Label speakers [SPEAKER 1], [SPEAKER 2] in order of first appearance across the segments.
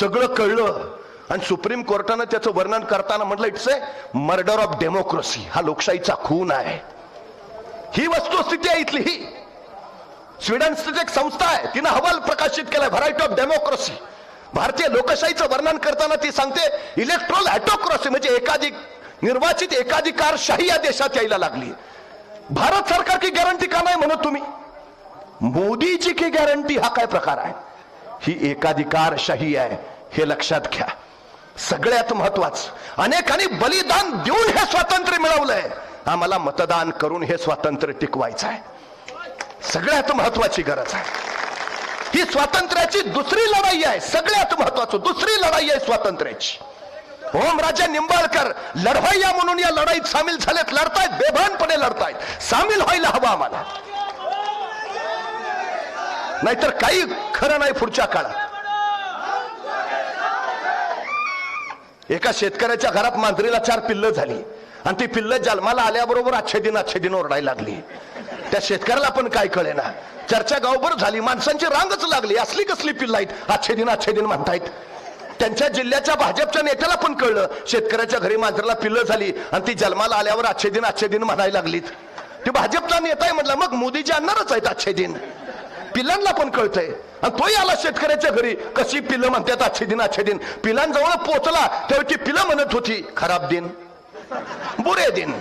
[SPEAKER 1] सगळं कळलं. आणि सुप्रीम कोर्टानं त्याचं वर्णन करताना म्हटलं it's a murder of democracy हा लोकशाहीचा खून आहे. ही वस्तुस्थिती आहे इथली. ही स्वीडनची एक संस्था आहे. तिनं हवाल प्रकाशित केलाय व्हरायटी ऑफ डेमोक्रेसी भारतीय लोकशाहीचं वर्णन करताना ती सांगते इलेक्ट्रॉल ॲटोक्रॉसी म्हणजे एकाधिक निर्वाचित एकाधिकारशाही या देशात यायला लागली भारत सरकार की गॅरंटी का नाही म्हणत तुम्ही? मोदीची की गॅरंटी हा काय प्रकार आहे? ही एकाधिकारशाही आहे हे लक्षात घ्या. सगळ्यात महत्वाचं अनेकांनी बलिदान देऊन हे स्वातंत्र्य मिळवलंय. आम्हाला मतदान करून हे स्वातंत्र्य टिकवायचं आहे सगळ्यात महत्वाची गरज आहे. ही स्वातंत्र्याची दुसरी लढाई आहे सगळ्यात महत्वाचं दुसरी लढाई आहे स्वातंत्र्याची. ओमराजे निंबाळकर लढवय्या म्हणून या लढाईत सामील झालेत लढतायत बेभानपणे लढतायत. सामील व्हायला हवं आम्हाला. नाहीतर काही खरं नाही पुढच्या काळात. एका शेतकऱ्याच्या घरात मांजरीला चार पिल्ल झाली. आणि ती पिल्ल जन्माला आल्याबरोबर आच्छेदिन आच्छेदिन ओरडायला लागली. त्या शेतकऱ्याला पण काय कळे ना चर्चा गावभर झाली. माणसांची रांगच लागली. असली कसली पिल्ल आहेत? आच्छेदिन आच्छेदिन म्हणतायत. त्यांच्या जिल्ह्याच्या भाजपच्या नेत्याला पण कळलं. शेतकऱ्याच्या घरी मांजरीला पिल्ल झाली आणि ती जन्माला आल्यावर आच्छेदिन आच्छेदिन म्हणायला लागलीत. ते भाजपचा नेता आहे म्हटलं. मग मोदीजी आणणारच आहेत आच्छेदिन. पिलांना पण कळतंय. आणि तोही आला शेतकऱ्याच्या घरी. कशी पिलं म्हणतात अच्छे दिन अच्छे दिन पिलांजवळ पोचला तेव्हा ती पिलं म्हणत होती खराब दिन. बुरे दिन.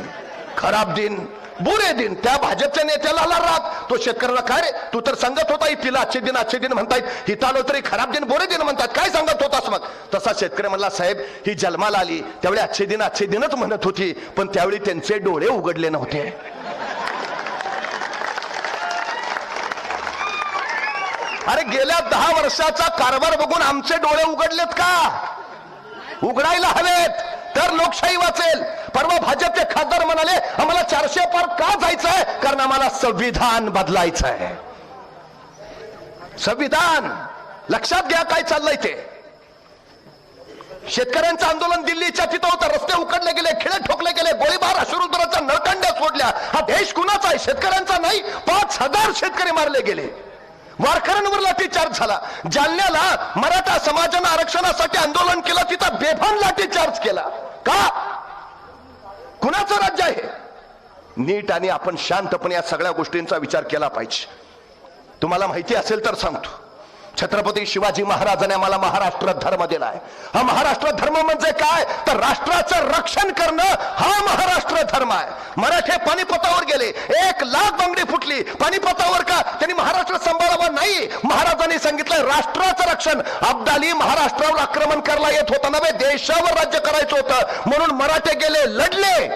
[SPEAKER 1] खराब दिन. बुरे दिन. त्या भाजपच्या नेत्याला आला रात तो शेतकऱ्याला काय रे? तू तर सांगत होता ही पिला आजचे दिन आजचे दिन म्हणतायत हिता आलो तरी खराब दिन बुरे दिन म्हणतात. काय सांगत होतास मग? तसा शेतकरी म्हणला साहेब ही जन्माला आली. त्यावेळी आजचे दिन आजचे दिनच म्हणत होती. पण त्यावेळी त्यांचे डोळे उघडले नव्हते. अरे गेल्या दहा वर्षाचा कारभार बघून आमचे डोळे उघडलेत का? उघडायला हवेत तर लोकशाही वाचेल. परवा भाजपचे खासदार म्हणाले आम्हाला चारशे पार का जायचं आहे कारण आम्हाला संविधान बदलायचं आहे संविधान! लक्षात घ्या काय चाललंय ते. शेतकऱ्यांचं आंदोलन दिल्लीच्या तिथं होतं. रस्ते उकडले गेले खिळे ठोकले गेले गोळीबार अश्रुद्राचा नळकंड्या सोडल्या. हा देश कुणाचा आहे? शेतकऱ्यांचा नाही पाच हजार शेतकरी मारले गेले. वारकऱ्यांवर लाठीचार्ज झाला. जालन्याला मराठा समाजानं आरक्षणासाठी आंदोलन केलं तिथं बेभान लाठीचार्ज केला. का? कुणाचं राज्य आहे? नीट आणि आपण शांतपणे या सगळ्या गोष्टींचा विचार केला पाहिजे. तुम्हाला माहिती असेल तर सांगतो. छत्रपती शिवाजी महाराजाने आम्हाला महाराष्ट्र धर्म दिलाय हा महाराष्ट्र धर्म म्हणजे काय? तर राष्ट्राचं रक्षण करणं हा महाराष्ट्र धर्म आहे. मराठे पानिपतावर गेले. एक लाख बंगडी फुटली. पानिपतावर का? त्यांनी महाराष्ट्र सांभाळावा नाही. महाराजांनी सांगितलं राष्ट्राचं रक्षण. अब्दाली महाराष्ट्रावर आक्रमण करायला येत होता नव्हे देशावर राज्य करायचं होतं. म्हणून मराठे गेले लढले.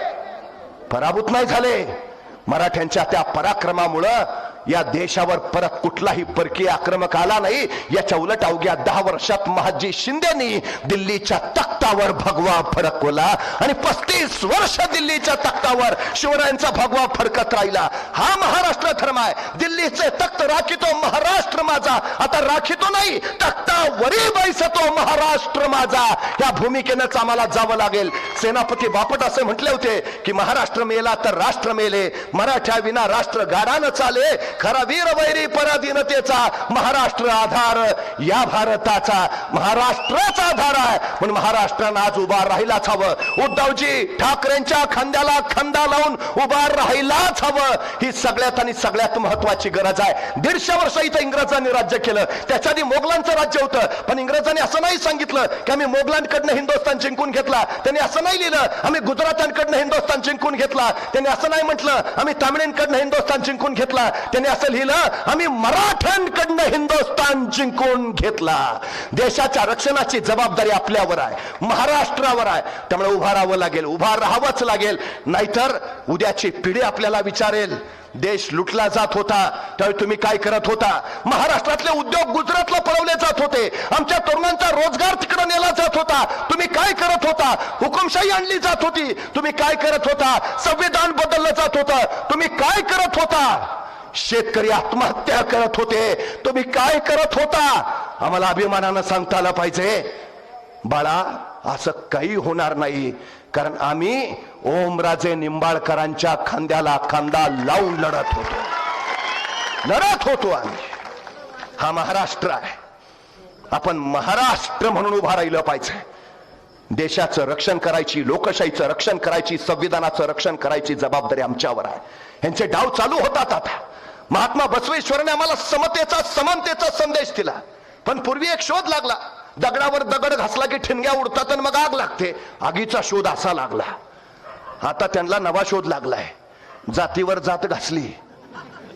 [SPEAKER 1] पराभूत नाही झाले. मराठ्यांच्या त्या पराक्रमामुळं या देशावर परत कुठलाही परकीय आक्रमक आला नाही. याच्या उलट अवघ्या दहा वर्षात महाजी शिंदेनी दिल्लीच्या तख्तावर भगवा फडकवला आणि पस्तीस वर्ष दिल्लीच्या तख्तावर शिवरायांचा भगवा फडकत राहिला. हा महाराष्ट्र धर्म आहे. दिल्लीचे तख्त राखितो महाराष्ट्र माझा. आता राखितो नाही तख्तावरी बैसतो महाराष्ट्र माझा. या भूमिकेनंच आम्हाला जावं लागेल. सेनापती बापट असे म्हटले होते की महाराष्ट्र मेला तर राष्ट्र मेले. मराठ्या विना राष्ट्र गाडानं चाले. खरा वीर वैरी पराधीनतेचा महाराष्ट्र आधार. या भारताचा महाराष्ट्राचा आधार आहे. पण महाराष्ट्रानं आज उभा राहिलाच हवं. उद्धवजी ठाकरेंच्या खांद्याला खांदा लावून उभा राहिलाच हवं. ही सगळ्यात आणि सगळ्यात महत्वाची गरज आहे. दीडशे वर्ष इथं इंग्रजांनी राज्य केलं. त्याच्या आधी मोगलांचं राज्य होतं. पण इंग्रजांनी असं नाही सांगितलं की आम्ही मोगलांकडनं हिंदुस्थान जिंकून घेतला. त्यांनी असं नाही लिहिलं. आम्ही गुजरातांकडनं हिंदुस्थान जिंकून घेतला. त्यांनी असं नाही म्हटलं आम्ही तामिळींकडनं हिंदुस्थान जिंकून घेतला. त्यांनी असं लिहिलं आम्ही मराठ्यांकडनं हिंदुस्थान जिंकून घेतला. देशाच्या रक्षणाची जबाबदारी आपल्यावर आहे महाराष्ट्रावर आहे. त्यामुळे उभा राहावं लागेल उभा राहावंच लागेल. नाहीतर उद्याची पिढी आपल्याला विचारेल देश लुटला जात होता त्यावेळी तुम्ही काय करत होता? महाराष्ट्रातले उद्योग गुजरातला पळवले जात होते. आमच्या तरुणांचा रोजगार तिकडे नेला जात होता. तुम्ही काय करत होता? हुकुमशाही आणली जात होती. तुम्ही काय करत होता? संविधान बदललं जात होतं. तुम्ही काय करत होता? शेतकरी आत्महत्या करत होते. तुम्ही काय करत होता? आम्हाला अभिमानानं सांगता आलं पाहिजे. बाळा असं काही होणार नाही. कारण आम्ही ओमराजे निंबाळकरांच्या खांद्याला खांदा लावून लढत होतो. लढत होतो आम्ही. हा महाराष्ट्र आहे. आपण महाराष्ट्र म्हणून उभा राहिलं पाहिजे. देशाचं रक्षण करायची लोकशाहीचं रक्षण करायची संविधानाचं रक्षण करायची जबाबदारी आमच्यावर आहे. यांचे डाव चालू होतात आता. महात्मा बसवेश्वरने आम्हाला समतेचा समानतेचा संदेश दिला. पण पूर्वी एक शोध लागला. दगडावर दगड घासला की ठिणग्या उडतात आणि मग आग लागते. आगीचा शोध असा लागला. आता त्यांना नवा शोध लागलाय. जातीवर जात घासली.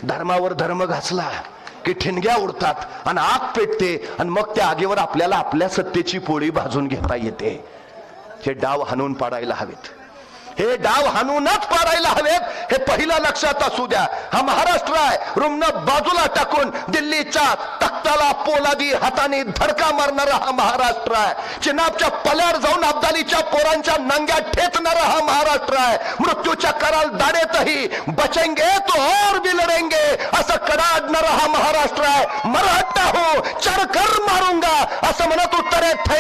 [SPEAKER 1] धर्मावर धर्म घासला की ठिणग्या उडतात आणि आग पेटते आणि मग त्या आगीवर आपल्याला आपल्या सत्तेची पोळी भाजून घेता येते. हे डाव हाणून पाडायला हवेत. हे डाव हाणूनच पाडायला हवेत. हे पहिलं लक्षात असू द्या. हा महाराष्ट्र आहे. रुग्ण बाजूला टाकून दिल्लीच्या तख्ताला पोलादी हाताने धडका मारणारा हा महाराष्ट्र आहे. चिनाबच्या पल्यावर जाऊन अब्दालीच्या पोरांच्या नंग्या ठेचणारा हा महाराष्ट्र आहे. मृत्यूच्या कराल दाडेतही बचेंगे तो और भी लढेंगे असं कडाडणारा हा महाराष्ट्र आहे. मराठा हो चरकर मारूंगा असं म्हणत उत्तरेत थैम